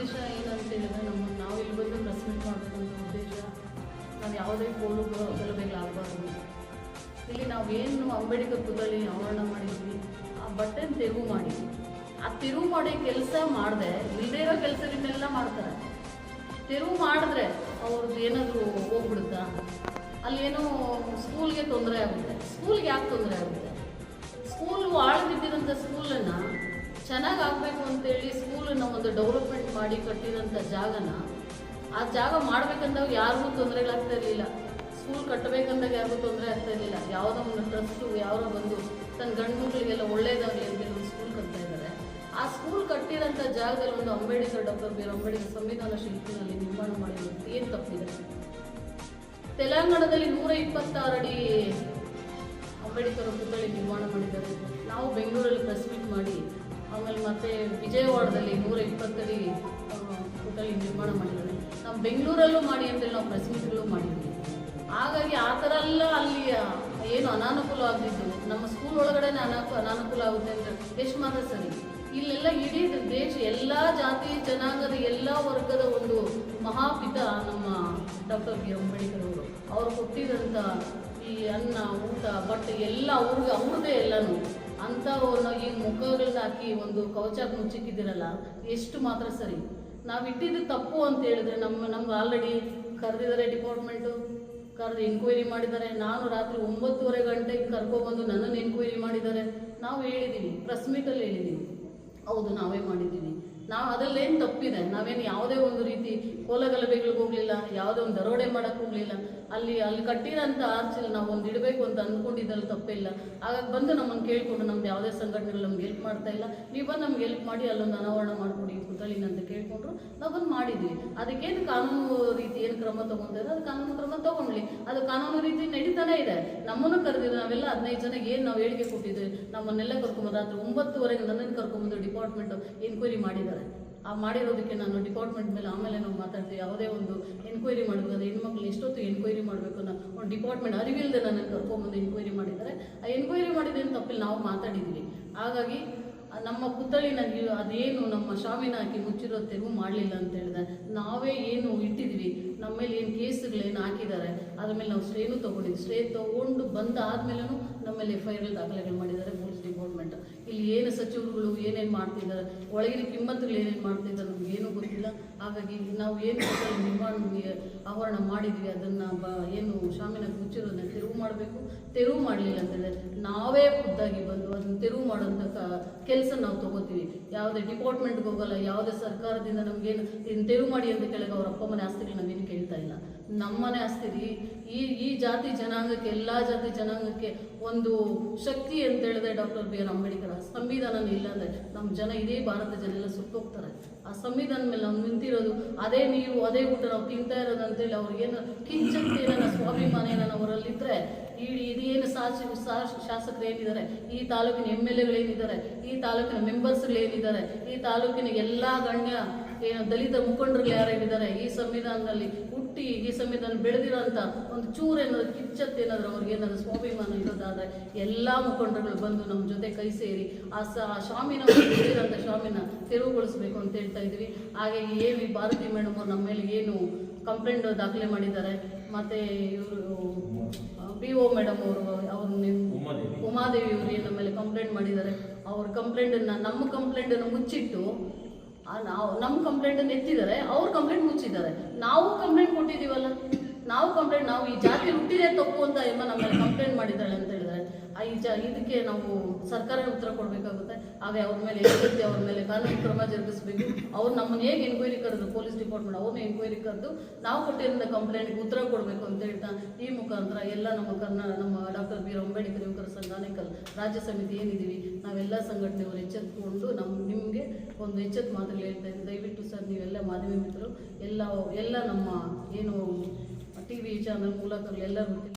ಉದ್ದೇಶ ಏನಂತ ಹೇಳಿದ್ರೆ ನಮ್ಮ ನಾವು ಇಲ್ಲಿ ಬಂದು ಪ್ರೆಸ್ಮೆಂಟ್ ಮಾಡಬೇಕಂತ ಉದ್ದೇಶ ನಾವು ಯಾವುದೇ ಕೋಲು ಗಲಭೆಗಳಾಗಬಾರ್ದು ಇಲ್ಲಿ ನಾವೇನು ಅಂಬೇಡ್ಕರ್ ಪುತ್ಥಳಿ ಆವರಣ ಮಾಡಿದ್ವಿ, ಆ ಬಟ್ಟೆನ ತೆರವು ಮಾಡಿದ್ವಿ ಆ ತಿರುವು ಮಾಡಿ ಕೆಲಸ ಮಾಡದೆ ಇಲ್ಲದೇ ಇರೋ ಕೆಲಸದಿಂದೆಲ್ಲ ಮಾಡ್ತಾರೆ. ತೆರವು ಮಾಡಿದ್ರೆ ಅವ್ರದ್ದು ಏನಾದರೂ ಹೋಗ್ಬಿಡುತ್ತಾ? ಅಲ್ಲೇನೋ ಸ್ಕೂಲ್ಗೆ ತೊಂದರೆ ಆಗುತ್ತೆ. ಸ್ಕೂಲ್ಗೆ ಯಾಕೆ ತೊಂದರೆ ಆಗುತ್ತೆ? ಸ್ಕೂಲ್ ಆಳ್ದಿದ್ದಿರೋಂಥ ಸ್ಕೂಲನ್ನು ಚೆನ್ನಾಗಿ ಆಗಬೇಕು ಅಂತೇಳಿ ಸ್ಕೂಲನ್ನು ಒಂದು ಡೆವಲಪ್ಮೆಂಟ್ ಮಾಡಿ ಕಟ್ಟಿರೋಂಥ ಜಾಗನ, ಆ ಜಾಗ ಮಾಡ್ಬೇಕಂದಾಗ ಯಾರಿಗೂ ತೊಂದರೆಗಳಾಗ್ತಾ ಇರಲಿಲ್ಲ. ಸ್ಕೂಲ್ ಕಟ್ಟಬೇಕಂದಾಗ ಯಾರಿಗೂ ತೊಂದರೆ ಆಗ್ತಾ ಇರಲಿಲ್ಲ. ಯಾವುದೋ ಒಂದು ಟ್ರಸ್ಟು ಯಾರೋ ಬಂದು ತನ್ನ ಗಂಡು ಮಕ್ಕಳಿಗೆಲ್ಲ ಒಳ್ಳೇದಾಗಲಿ ಅಂತೇಳಿ ಒಂದು ಸ್ಕೂಲ್ ಕಟ್ತಾ ಇದ್ದಾರೆ. ಆ ಸ್ಕೂಲ್ ಕಟ್ಟಿರೋಂಥ ಜಾಗದಲ್ಲಿ ಒಂದು ಅಂಬೇಡ್ಕರ್ ಡಾಕ್ಟರ್ ಬಿ ಅಂಬೇಡ್ಕರ್ ಸಂವಿಧಾನ ಶಿಲ್ಪಿನಲ್ಲಿ ನಿರ್ಮಾಣ ಮಾಡಿರೋದು ಏನು ತಪ್ಪಿದೆ? ತೆಲಂಗಾಣದಲ್ಲಿ ನೂರ ಇಪ್ಪತ್ತಾರು ಅಡಿ ಅಂಬೇಡ್ಕರ್ ಪುತ್ಥಳಿ ನಿರ್ಮಾಣ ಮಾಡಿದ್ದಾರೆ. ನಾವು ಬೆಂಗಳೂರಲ್ಲಿ ಪ್ರೆಸ್ ಮಾಡಿ ಮತ್ತೆ ವಿಜಯವಾಡದಲ್ಲಿ ನೂರ ಇಪ್ಪತ್ತಡಿ ಹೋಟೆಲ್ ನಿರ್ಮಾಣ ಮಾಡಿದ್ದಾರೆ. ನಾವು ಬೆಂಗಳೂರಲ್ಲೂ ಮಾಡಿ ಅಂತೇಳಿ ನಾವು ಪ್ರೆಸ್ ಮೀಟ್ಗಳು ಮಾಡಿದ್ವಿ. ಹಾಗಾಗಿ ಆ ಥರ ಎಲ್ಲ ಅಲ್ಲಿ ಏನು ಅನಾನುಕೂಲ ಆಗಿದ್ದು ನಮ್ಮ ಸ್ಕೂಲ್ ಒಳಗಡೆನೇ ಅನಾಕು, ಅನಾನುಕೂಲ ಆಗುತ್ತೆ ಅಂತ ಎಷ್ಟು ಮಾತ್ರ ಸರಿ. ಇಲ್ಲೆಲ್ಲ ಇಡೀ ದೇಶ, ಎಲ್ಲ ಜಾತಿ, ಜನಾಂಗದ, ಎಲ್ಲ ವರ್ಗದ ಒಂದು ಮಹಾಪಿತ ನಮ್ಮ ಡಾಕ್ಟರ್ ಬಿ. ಅಂಬೇಡ್ಕರ್ ಅವರು. ಅವ್ರು ಕೊಟ್ಟಿದ್ದಂಥ ಈ ಅನ್ನ, ಊಟ, ಬಟ್ಟೆ ಎಲ್ಲ ಅವ್ರಿಗೆ, ಅವ್ರದ್ದೇ ಎಲ್ಲನೂ. ಅಂಥವ್ರನ್ನ ಈ ಮುಖಗಳನ್ನ ಹಾಕಿ ಒಂದು ಕವಚಕ್ಕೆ ಮುಚ್ಚಿಕ್ಕಿದ್ದೀರಲ್ಲ ಎಷ್ಟು ಮಾತ್ರ ಸರಿ. ನಾವು ಇಟ್ಟಿದ್ದು ತಪ್ಪು ಅಂತ ಹೇಳಿದ್ರೆ ನಮ್ಮ ನಮ್ಗೆ ಆಲ್ರೆಡಿ ಕರೆದಿದ್ದಾರೆ ಡಿಪಾರ್ಟ್ಮೆಂಟು ಕರೆದು ಎನ್ಕ್ವೈರಿ ಮಾಡಿದ್ದಾರೆ. ನಾನು ರಾತ್ರಿ ಒಂಬತ್ತುವರೆ ಗಂಟೆಗೆ ಕರ್ಕೊಬಂದು ನನ್ನನ್ನು ಎನ್ಕ್ವೈರಿ ಮಾಡಿದ್ದಾರೆ. ನಾವು ಹೇಳಿದ್ದೀವಿ ಪ್ರೆಸ್ ಮೀಟಲ್ಲಿ ಹೇಳಿದ್ದೀವಿ ಹೌದು, ನಾವೇ ಮಾಡಿದ್ದೀವಿ. ನಾವು ಅದರಲ್ಲೇನು ತಪ್ಪಿದೆ? ನಾವೇನು ಯಾವುದೇ ಒಂದು ರೀತಿ ಕೋಲಗಲಭೆಗಳಿಗೆ ಹೋಗಲಿಲ್ಲ, ಯಾವುದೇ ಒಂದು ದರೋಡೆ ಮಾಡೋಕ್ಕೆ ಹೋಗಲಿಲ್ಲ. ಅಲ್ಲಿ ಅಲ್ಲಿ ಕಟ್ಟಿರೋಂಥ ಆರ್ಚಲ್ಲಿ ನಾವು ಒಂದು ಇಡಬೇಕು ಅಂತ ಅಂದ್ಕೊಂಡಿದ್ದಲ್ಲಿ ತಪ್ಪಿಲ್ಲ. ಹಾಗಾಗಿ ಬಂದು ನಮ್ಮನ್ನು ಕೇಳಿಕೊಂಡು ನಮ್ದು ಯಾವುದೇ ಸಂಘಟನೆಗಳು ನಮ್ಗೆ ಹೆಲ್ಪ್ ಮಾಡ್ತಾ ಇಲ್ಲ. ನೀವು ಬಂದು ನಮ್ಗೆ ಹೆಲ್ಪ್ ಮಾಡಿ, ಅಲ್ಲೊಂದು ಅನಾವರಣ ಮಾಡಿಕೊಡಿ ಪುತ್ಥಳಿನ ಅಂತ ಕೇಳಿಕೊಂಡ್ರು. ನಾವು ಬಂದು ಮಾಡಿದ್ವಿ. ಅದಕ್ಕೇನು ಕಾನೂನು ರೀತಿ ಏನು ಕ್ರಮ ತಗೊಂತಾರೆ ಅದು ಕಾನೂನು ಕ್ರಮ ತೊಗೊಂಡ್ಲಿ. ಅದು ಕಾನೂನು ರೀತಿ ನಡೀತಾನೆ ಇದೆ. ನಮ್ಮನ್ನು ಕರೆದಿದ್ರು ನಾವೆಲ್ಲ ಹದಿನೈದು ಜನಕ್ಕೆ ಏನು ನಾವು ಹೇಳಿಕೆ ಕೊಟ್ಟಿದ್ವಿ, ನಮ್ಮನ್ನೆಲ್ಲ ಕರ್ಕೊಂಬಂದು ರಾತ್ರಿ ಒಂಬತ್ತುವರೆಗೆ ನನ್ನನ್ನು ಕರ್ಕೊಂಬಂದು ಡಿಪಾರ್ಟ್ಮೆಂಟ್ ಎನ್ಕ್ವೈರಿ ಮಾಡಿದ್ದಾರೆ. ಆ ಮಾಡಿರೋದಕ್ಕೆ ನಾನು ಡಿಪಾರ್ಟ್ಮೆಂಟ್ ಮೇಲೆ ಆಮೇಲೆ ನಾವು ಮಾತಾಡ್ತೀವಿ. ಯಾವುದೇ ಒಂದು ಎನ್ಕ್ವೈರಿ ಮಾಡಬೇಕಾದ್ರೆ ಹೆಣ್ಮಕ್ಳು ಎಷ್ಟೊತ್ತು ಎನ್ಕ್ವೈರಿ ಮಾಡಬೇಕು ಅನ್ನೋ ಒಂದು ಡಿಪಾರ್ಟ್ಮೆಂಟ್ ಅರಿವಿಲ್ಲದೆ ನನ್ನನ್ನು ಕರ್ಕೊಂಬಂದು ಎನ್ಕ್ವೈರಿ ಮಾಡಿದ್ದಾರೆ. ಆ ಎನ್ಕ್ವೈರಿ ಮಾಡಿದ್ದೇನು ತಪ್ಪಿಲ್ಲ, ನಾವು ಮಾತಾಡಿದ್ವಿ ಹಾಗಾಗಿ ನಮ್ಮ ಪುತ್ಥಳಿನ ಅದೇನು ನಮ್ಮ ಶಾಮಿನ ಹಾಕಿ ಮುಚ್ಚಿರೋ ತೆರವು ಮಾಡಲಿಲ್ಲ ಅಂತ ಹೇಳಿದ್ರೆ ನಾವೇ ಏನು ಇಟ್ಟಿದ್ವಿ ನಮ್ಮ ಮೇಲೆ ಏನು ಕೇಸುಗಳೇನು ಹಾಕಿದ್ದಾರೆ, ಅದ್ರ ಮೇಲೆ ನಾವು ಸ್ಟ್ರೇನು ತೊಗೊಂಡಿದ್ವಿ ಸ್ಟ್ರೇ ತೊಗೊಂಡು ಬಂದಾದ್ಮೇಲೂ ನಮ್ಮ ಮೇಲೆ ಎಫ್ ಐ ಆರ್ ದಾಖಲೆಗಳು ಮಾಡಿದ್ದಾರೆ, ಪೊಲೀಸ್ ಡಿಪಾರ್ಟ್ಮೆಂಟ್ ಇಲ್ಲಿ ಏನು ಸಚಿವರುಗಳು ಏನೇನು ಮಾಡ್ತಿದ್ದಾರೆ, ಒಳಗಿನ ಕಿಮ್ಮತ್ತುಗಳು ಏನೇನು ಮಾಡ್ತಿದ್ದಾರೆ ನಮ್ಗೆ ಏನೂ ಗೊತ್ತಿಲ್ಲ. ಹಾಗಾಗಿ ನಾವು ಏನು ನಿರ್ಮಾಣ ಆವರಣ ಮಾಡಿದ್ವಿ, ಅದನ್ನು ಬ, ಏನು ಶಾಮಿನ ಮುಚ್ಚಿರೋದನ್ನ ತೆರವು ಮಾಡಬೇಕು. ತೆರವು ಮಾಡಲಿಲ್ಲ ಅಂತಂದರೆ ನಾವೇ ಖುದ್ದಾಗಿ ಬಂದು ಅದನ್ನು ತೆರವು ಮಾಡೋಂಥ ಕೆಲಸ ನಾವು ತಗೋತೀವಿ. ಯಾವುದೇ ಡಿಪಾರ್ಟ್ಮೆಂಟ್ಗೆ ಹೋಗೋಲ್ಲ, ಯಾವುದೇ ಸರ್ಕಾರದಿಂದ ನಮಗೇನು ಇದನ್ನು ತೆರವು ಮಾಡಿ ಅಂತ ಕೇಳಿದ್ರೆ ಅವ್ರ ಅಪ್ಪ ಮನೆ ಆಸ್ತಿಗಳು ನಾವೇನು ಕೇಳ್ತಾ ಇಲ್ಲ. ನಮ್ಮನೆ ರೀ ಈ ಈ ಜಾತಿ ಜನಾಂಗಕ್ಕೆ, ಎಲ್ಲ ಜಾತಿ ಜನಾಂಗಕ್ಕೆ ಒಂದು ಶಕ್ತಿ ಅಂತ ಹೇಳಿದ್ರೆ ಡಾಕ್ಟರ್ ಬಿ ಆರ್ ಅಂಬೇಡ್ಕರ್. ಆ ಸಂವಿಧಾನ ಇಲ್ಲ ಅಂದರೆ ನಮ್ಮ ಜನ ಇದೇ ಭಾರತ ಜನ ಎಲ್ಲ ಸುಟ್ಟೋಗ್ತಾರೆ ಆ ಸಂವಿಧಾನ ಮೇಲೆ ನಾವು ನಿಂತಿರೋದು, ಅದೇ ನೀರು ಅದೇ ಊಟ ನಾವು ತಿಂತಾ ಇರೋದು ಅಂತೇಳಿ ಅವ್ರಿಗೇನು ಕಿಂಚಕ್ಕೆ ಏನಾರ ಸ್ವಾಭಿಮಾನ ಏನಾರ ಅವರಲ್ಲಿದ್ದರೆ ಈ ಇದೇನು ಸಾಚಿ, ಸಾ- ಶಾಸಕರು ಏನಿದ್ದಾರೆ, ಈ ತಾಲೂಕಿನ ಎಂ ಎಲ್ ಎಗಳೇನಿದ್ದಾರೆ ಈ ತಾಲೂಕಿನ ಮೆಂಬರ್ಸ್ಗಳೇನಿದ್ದಾರೆ ಈ ತಾಲೂಕಿನ ಎಲ್ಲ ಗಣ್ಯ ಏನು ದಲಿತ ಮುಖಂಡರು ಯಾರೇನಿದ್ದಾರೆ ಈ ಸಂವಿಧಾನದಲ್ಲಿ ಹುಟ್ಟಿ ಈ ಸಂವಿಧಾನ ಬೆಳೆದಿರೋಂಥ ಒಂದು ಚೂರು ಏನಾದ್ರು ಕಿಚ್ಚತ್ತು ಏನಾದ್ರು ಅವ್ರಿಗೆ ಏನಾದ್ರು ಸ್ವಾಭಿಮಾನ ಇರೋದಾದರೆ ಎಲ್ಲ ಮುಖಂಡರುಗಳು ಬಂದು ನಮ್ಮ ಜೊತೆ ಕೈ ಸೇರಿ ಆ ಸ ಆ ಶಾಮಿನ ಬೆಳೆದಿರೋಂಥ ಶಾಮಿನ ತೆರವುಗೊಳಿಸ್ಬೇಕು ಅಂತ ಹೇಳ್ತಾ ಇದ್ವಿ ಹಾಗೆ ಎ ವಿ ಭಾರತಿ ಮೇಡಮ್ ಅವ್ರು ನಮ್ಮ ಮೇಲೆ ಏನು ಕಂಪ್ಲೇಂಟ್ ದಾಖಲೆ ಮಾಡಿದ್ದಾರೆ. ಮತ್ತು ಇವರು ಬಿ ಒ ಮೇಡಮ್ ಅವರು ಅವ್ರು ಉಮಾದೇವಿ. ಅವರು ಏನು ನಮ್ಮ ಮೇಲೆ ಕಂಪ್ಲೇಂಟ್ ಮಾಡಿದ್ದಾರೆ. ಅವ್ರ ಕಂಪ್ಲೇಂಟನ್ನು ನಮ್ಮ ಕಂಪ್ಲೇಂಟನ್ನು ಮುಚ್ಚಿಟ್ಟು ನಾವು ನಮ್ಮ ಕಂಪ್ಲೇಂಟನ್ನು ಎತ್ತಿದ್ದಾರೆ, ಅವ್ರ ಕಂಪ್ಲೇಂಟ್ ಮುಚ್ಚಿದ್ದಾರೆ. ನಾವು ಕಂಪ್ಲೇಂಟ್ ಕೊಟ್ಟಿದ್ದೀವಲ್ಲ? ನಾವು ಕಂಪ್ಲೇಂಟ್ ನಾವು ಈ ಜಾತಿ ಹುಟ್ಟಿದೆ ತಪ್ಪು ಅಂತ ಎಂಬ ನಮ್ಮ ಮೇಲೆ ಕಂಪ್ಲೇಂಟ್ ಮಾಡಿದ್ದಾಳೆ ಅಂತ ಹೇಳಿದ್ರೆ? ಇದಕ್ಕೆ ನಾವು ಸರ್ಕಾರ ಉತ್ತರ ಕೊಡಬೇಕಾಗುತ್ತೆ. ಆಗ ಅವ್ರ ಮೇಲೆ ಏನಿರುತ್ತೆ ಅವ್ರ ಮೇಲೆ ಕಾನೂನು ಕ್ರಮ ಜರುಗಿಸಬೇಕು. ಅವ್ರು ನಮ್ಮನ್ನು ಹೇಗೆ ಎನ್ಕ್ವೈರಿ ಕರೆದು ಪೊಲೀಸ್ ಡಿಪಾರ್ಟ್ಮೆಂಟ್ ಅವ್ರನ್ನ ಎನ್ಕ್ವೈರಿ ಕರೆದು ನಾವು ಕೊಟ್ಟಿರೋ ಕಂಪ್ಲೇಂಟ್ಗೆ ಉತ್ತರ ಕೊಡಬೇಕು ಅಂತ ಹೇಳ್ತಾ ಈ ಮುಖಾಂತರ ಎಲ್ಲ ನಮ್ಮ ಕರ್ನಾಟಕ ನಮ್ಮ ಡಾಕ್ಟರ್ ಬಿ. ಆರ್ ಅಂಬೇಡ್ಕರ್ ಯುವಕರ ಸಂಘ ಆನೇಕಲ್ ರಾಜ್ಯ ಸಮಿತಿ ಏನಿದ್ದೀವಿ, ನಾವೆಲ್ಲ ಸಂಘಟನೆಯವರು ಎಚ್ಚೆತ್ಕೊಂಡು ನಮ್ಮ ನಿಮಗೆ ಒಂದು ಎಚ್ಚೆತ್ತು ಮಾತುಗಳು ಹೇಳ್ತಾ ಇದ್ದೀನಿ. ದಯವಿಟ್ಟು ಸರ್, ನೀವೆಲ್ಲ ಮಾಧ್ಯಮ ಮಿತ್ರರು, ಎಲ್ಲ ಎಲ್ಲ ನಮ್ಮ ಏನು ಟಿ ವಿ ಚಾನಲ್ ಮೂಲಕ ಎಲ್ಲರೂ